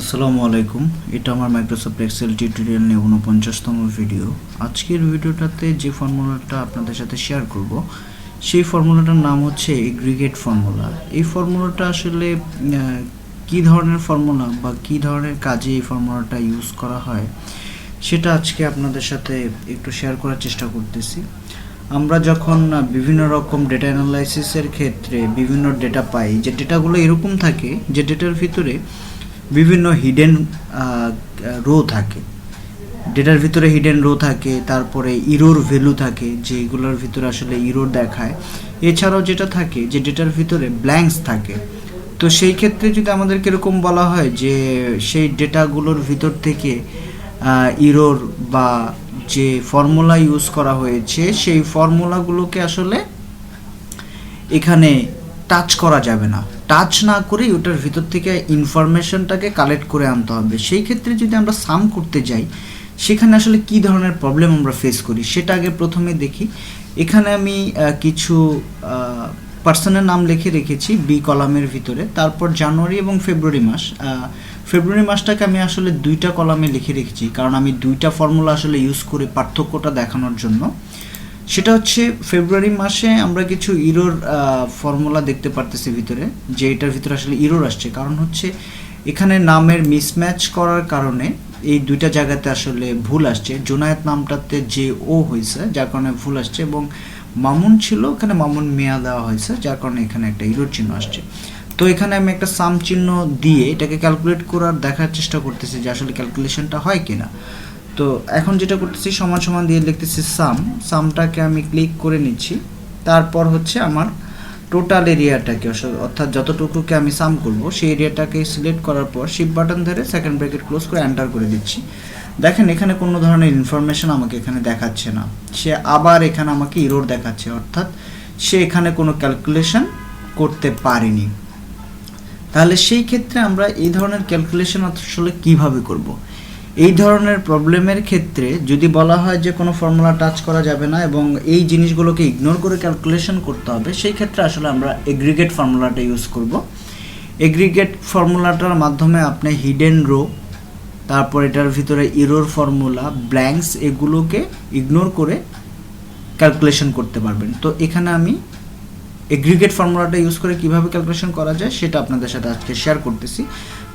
আসসালামু আলাইকুম, এটা আমার মাইক্রোসফট এক্সেল টিউটোরিয়াল নিয়ে উনপঞ্চাশতম ভিডিও আজকের ভিডিওটাতে যে ফর্মুলাটা আপনাদের সাথে শেয়ার করব, সেই ফর্মুলাটার নাম হচ্ছে এগ্রিগেট ফর্মুলা এই ফর্মুলাটা আসলে কী ধরনের ফর্মুলা বা কী ধরনের কাজে এই ফর্মুলাটা ইউজ করা হয়, সেটা আজকে আপনাদের সাথে একটু শেয়ার করার চেষ্টা করতেছি। আমরা যখন বিভিন্ন রকম ডেটা অ্যানালাইসিসের ক্ষেত্রে বিভিন্ন ডেটা পাই, যে ডেটাগুলো এরকম থাকে, যে ডেটার ভিতরে বিভিন্ন হিডেন রো থাকে। ডেটার ভিতরে হিডেন রো থাকে, তারপরে ইরোর ভ্যালু থাকে, যেগুলোর ভিতরে আসলে ইরোর দেখায়। এছাড়াও যেটা থাকে, যে ডেটার ভিতরে ব্ল্যাঙ্কস থাকে। তো সেই ক্ষেত্রে যদি আমাদের এরকম বলা হয় যে, সেই ডেটাগুলোর ভিতর থেকে ইরোর বা যে ফর্মুলা ইউজ করা হয়েছে, সেই ফর্মুলাগুলোকে আসলে এখানে টাচ করা যাবে না। টাচ না করেই ওটার ভিতর থেকে ইনফরমেশনটাকে কালেক্ট করে আনতে হবে। সেই ক্ষেত্রে যদি আমরা সাম করতে যাই, সেখানে আসলে কি ধরনের প্রবলেম আমরা ফেস করি, সেটা আগে প্রথমে দেখি। এখানে আমি কিছু পার্সনের নাম লিখে রেখেছি বি কলামের ভিতরে। তারপর জানুয়ারি এবং ফেব্রুয়ারি মাস ফেব্রুয়ারি মাসটাকে আমি আসলে দুইটা কলামে লিখে রেখেছি, কারণ আমি দুইটা ফর্মুলা আসলে ইউজ করে পার্থক্যটা দেখানোর জন্য। সেটা হচ্ছে ফেব্রুয়ারি মাসে আমরা কিছু ইরোর ফর্মুলা দেখতে পারতেছি ভিতরে, যে এটার ভিতরে আসলে ইরোর আসছে। কারণ হচ্ছে এখানে নামের মিসম্যাচ করার কারণে এই দুইটা জায়গাতে আসলে ভুল আসছে। জোনায়েত নামটাতে যে ও হয়েছে, যার কারণে ভুল আসছে এবং মামুন ছিল ওখানে মামুন মেয়া দেওয়া হয়েছে, যার কারণে এখানে একটা ইরোর চিহ্ন আসছে। তো এখানে আমি একটা সাম চিহ্ন দিয়ে এটাকে ক্যালকুলেট করার দেখার চেষ্টা করতেছি যে আসলে ক্যালকুলেশনটা হয় কিনা। তো এখন যেটা করতেছি, সমান সমান দিয়ে লিখতেছি সাম সামটাকে আমি ক্লিক করে নিচ্ছি। তারপর হচ্ছে আমার টোটাল এরিয়াটাকে অর্থাৎ- যতটুকুকে আমি সাম করব, সেই এরিয়াটাকে সিলেক্ট করার পর শিপ বাটন ধরে সেকেন্ড ব্র্যাকেট ক্লোজ করে এন্টার করে দিচ্ছি। দেখেন, এখানে কোনো ধরনের ইনফরমেশন আমাকে এখানে দেখাচ্ছে না। সে আবার এখানে আমাকে ইরোর দেখাচ্ছে, অর্থাৎ সে এখানে কোনো ক্যালকুলেশন করতে পারেনি। তাহলে সেই ক্ষেত্রে আমরা এই ধরনের ক্যালকুলেশন আসলে কীভাবে করব? এই ধরনের প্রবলেমের ক্ষেত্রে যদি বলা হয় যে কোনো ফর্মুলা টাচ করা যাবে না এবং এই জিনিসগুলোকে ইগনোর করে ক্যালকুলেশন করতে হবে, সেই ক্ষেত্রে আসলে আমরা এগ্রিগেট ফর্মুলাটা ইউজ করব। এগ্রিগেট ফর্মুলাটার মাধ্যমে আপনি হিডেন রো তারপর এটার ভিতরে ইরোর ফর্মুলা ব্ল্যাঙ্কস এগুলোকে ইগনোর করে ক্যালকুলেশন করতে পারবেন। তো এখানে আমি এগ্রিগেট ফর্মুলাটা ইউজ করে কীভাবে ক্যালকুলেশন করা যায় সেটা আপনাদের সাথে আজকে শেয়ার করতেছি।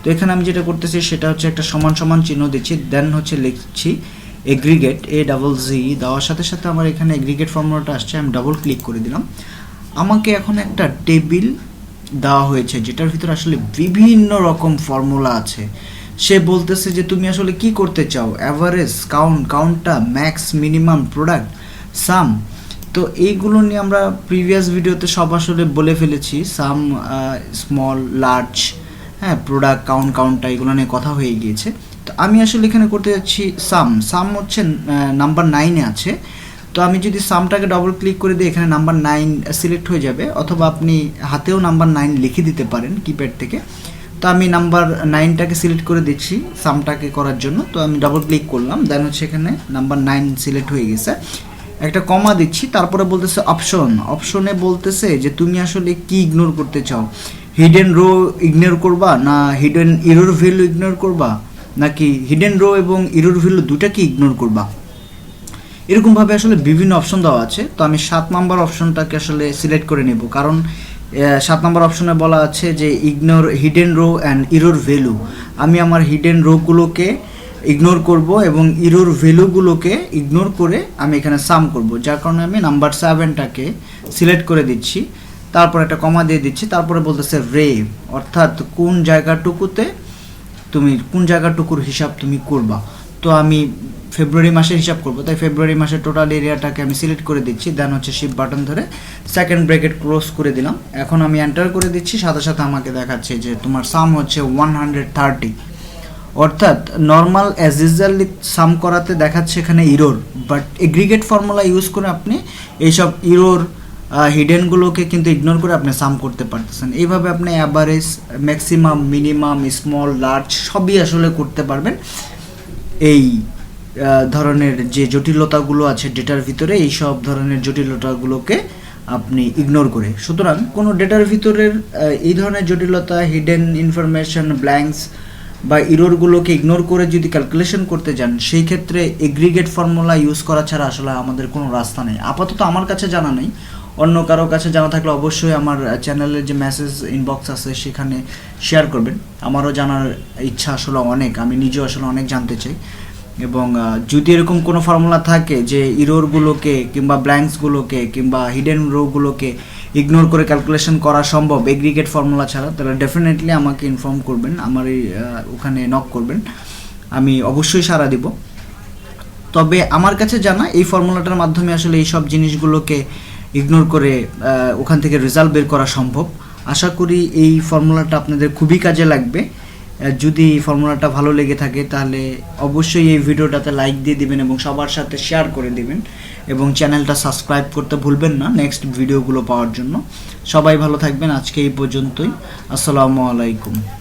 তো এখানে আমি যেটা করতেছি, সেটা হচ্ছে একটা সমান সমান চিহ্ন দিচ্ছি দেন হচ্ছে লিখছি এগ্রিগেট এ ডাবল জি দেওয়ার সাথে সাথে আমার এখানে এগ্রিগেট ফর্মুলাটা আসছে, আমি ডাবল ক্লিক করে দিলাম। আমাকে এখন একটা টেবিল দেওয়া হয়েছে, যেটার ভিতরে আসলে বিভিন্ন রকম ফর্মুলা আছে। সে বলতেছে যে, তুমি আসলে কি করতে চাও? অ্যাভারেজ কাউন্ট কাউন্টটা ম্যাক্স মিনিমাম প্রোডাক্ট সাম তো এইগুলো নিয়ে আমরা প্রিভিয়াস ভিডিওতে সব আসলে বলে ফেলেছি। সাম স্মল লার্জ হ্যাঁ প্রোডাক্ট কাউন্ট কাউন্টটা এগুলো নিয়ে কথা হয়ে গিয়েছে। তো আমি আসলে এখানে করতে যাচ্ছি সাম সাম হচ্ছে নাম্বার নাইনে আছে। তো আমি যদি সামটাকে ডবল ক্লিক করে দিই এখানে নাম্বার নাইন সিলেক্ট হয়ে যাবে, অথবা আপনি হাতেও নাম্বার নাইন লিখে দিতে পারেন কিপ্যাড থেকে। তো আমি নাম্বার নাইনটাকে সিলেক্ট করে দিচ্ছি সামটাকে করার জন্য। তো আমি ডবল ক্লিক করলাম দেন হচ্ছে এখানে নাম্বার নাইন সিলেক্ট হয়ে গেছে। একটা কমা দিচ্ছি, তারপরে বলতেছে অপশন অপশনে বলতেছে যে, তুমি আসলে কি ইগনোর করতে চাও? হিডেন রো ইগনোর করবা না হিডেন ইরোর ভ্যালু ইগনোর করবা? নাকি হিডেন রো এবং ইরোর ভ্যালু দুটাকে ইগনোর করবা? এরকমভাবে আসলে বিভিন্ন অপশন দেওয়া আছে। তো আমি সাত নাম্বার অপশনটাকে আসলে সিলেক্ট করে নেব। কারণ সাত নাম্বার অপশনে বলা আছে যে ignore hidden row and error value আমি আমার হিডেন রোগুলোকে ইগনোর করব এবং ইরোর ভ্যালুগুলোকে ইগনোর করে আমি এখানে সাম করব, যার কারণে আমি নাম্বার সেভেনটাকে সিলেক্ট করে দিচ্ছি, তারপর একটা কমা দিয়ে দিচ্ছি, তারপরে বলতেছে রে অর্থাৎ কোন জায়গাটুকুতে তুমি, কোন জায়গাটুকুর হিসাব তুমি করবা। তো আমি ফেব্রুয়ারি মাসের হিসাব করব, তাই ফেব্রুয়ারি মাসের টোটাল এরিয়াটাকে আমি সিলেক্ট করে দিচ্ছি দেন হচ্ছে শিপ বাটন ধরে সেকেন্ড ব্রেকেট ক্লোজ করে দিলাম। এখন আমি এন্টার করে দিচ্ছি, সাথে সাথে আমাকে দেখাচ্ছে যে তোমার সাম হচ্ছে ওয়ান হান্ড্রেড থার্টি অর্থাৎ নর্মাল অ্যাজ ইউজুয়ালি সাম করাতে দেখাচ্ছে এখানে error but aggregate formula use করে আপনি এইসব ইরোর হিডেনগুলোকে কিন্তু ইগনোর করে আপনি সাম করতে পারতেছেন। এইভাবে আপনি average maximum minimum small large সবই আসলে করতে পারবেন। এই ধরনের যে জটিলতাগুলো আছে ডেটার ভিতরে এই সব ধরনের জটিলতাগুলোকে আপনি ইগনোর করে। সুতরাং কোনো ডেটার ভিতরের এই ধরনের জটিলতা হিডেন ইনফরমেশন ব্ল্যাঙ্কস বা ইরোরগুলোকে ইগনোর করে যদি ক্যালকুলেশন করতে যান, সেই ক্ষেত্রে এগ্রিগেট ফর্মুলা ইউজ করা ছাড়া আসলে আমাদের কোনো রাস্তা নেই। আপাতত আমার কাছে জানা নেই। অন্য কারও কাছে জানা থাকলে অবশ্যই আমার চ্যানেলের যে মেসেজ ইনবক্স আছে সেখানে শেয়ার করবেন। আমারও জানার ইচ্ছা আসলে অনেক। আমি নিজেও আসলে অনেক জানতে চাই। এবং যদি এরকম কোনো ফর্মুলা থাকে যে ইরোরগুলোকে কিংবা ব্ল্যাঙ্কসগুলোকে কিংবা হিডেন রোগুলোকে ইগনোর করে ক্যালকুলেশন করা সম্ভব এগ্রিগেট ফর্মুলা ছাড়া, তাহলে ডেফিনেটলি আমাকে ইনফর্ম করবেন, আমার এই ওখানে নক করবেন। আমি অবশ্যই সাড়া দিব। তবে আমার কাছে জানা, এই ফর্মুলাটার মাধ্যমে আসলে এই সব জিনিসগুলোকে ইগনোর করে ওখান থেকে রেজাল্ট বের করা সম্ভব। আশা করি এই ফর্মুলাটা আপনাদের খুবই কাজে লাগবে। যদি এই ফর্মুলাটা ভালো লেগে থাকে, তাহলে অবশ্যই এই ভিডিওটাতে লাইক দিয়ে দিবেন এবং সবার সাথে শেয়ার করে দিবেন। এবং চ্যানেলটা সাবস্ক্রাইব করতে ভুলবেন না নেক্সট ভিডিওগুলো পাওয়ার জন্য। সবাই ভালো থাকবেন, আজকে এই পর্যন্তই। আসসালামু আলাইকুম।